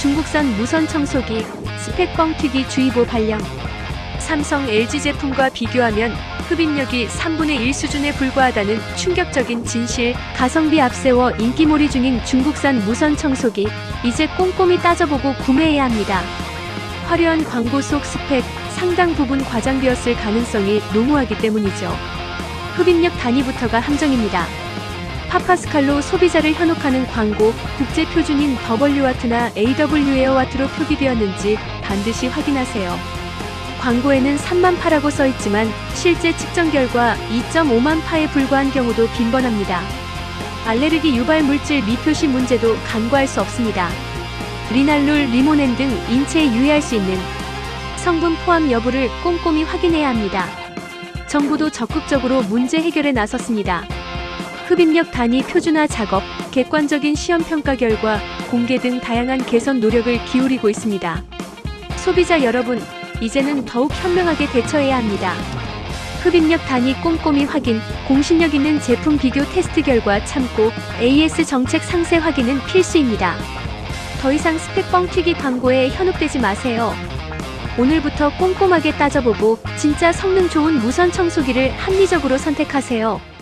중국산 무선 청소기 스펙 뻥튀기 주의보 발령. 삼성 LG 제품과 비교하면 흡입력이 3분의 1 수준에 불과하다는 충격적인 진실. 가성비 앞세워 인기몰이 중인 중국산 무선 청소기. 이제 꼼꼼히 따져보고 구매해야 합니다. 화려한 광고 속 스펙 상당 부분 과장되었을 가능성이 농후하기 때문이죠. 흡입력 단위부터가 함정입니다. 파파스칼로 소비자를 현혹하는 광고, 국제 표준인 WW와트나 AW에어와트로 표기되었는지 반드시 확인하세요. 광고에는 3만 파라고 써 있지만 실제 측정 결과 2.5만 파에 불과한 경우도 빈번합니다. 알레르기 유발 물질 미표시 문제도 간과할 수 없습니다. 리날룰, 리모넨 등 인체에 유해할 수 있는 성분 포함 여부를 꼼꼼히 확인해야 합니다. 정부도 적극적으로 문제 해결에 나섰습니다. 흡입력 단위 표준화 작업, 객관적인 시험 평가 결과 공개 등 다양한 개선 노력을 기울이고 있습니다. 소비자 여러분, 이제는 더욱 현명하게 대처해야 합니다. 흡입력 단위 꼼꼼히 확인, 공신력 있는 제품 비교 테스트 결과 참고 AS 정책 상세 확인은 필수입니다. 더 이상 스펙 뻥튀기 광고에 현혹되지 마세요. 오늘부터 꼼꼼하게 따져보고 진짜 성능 좋은 무선 청소기를 합리적으로 선택하세요.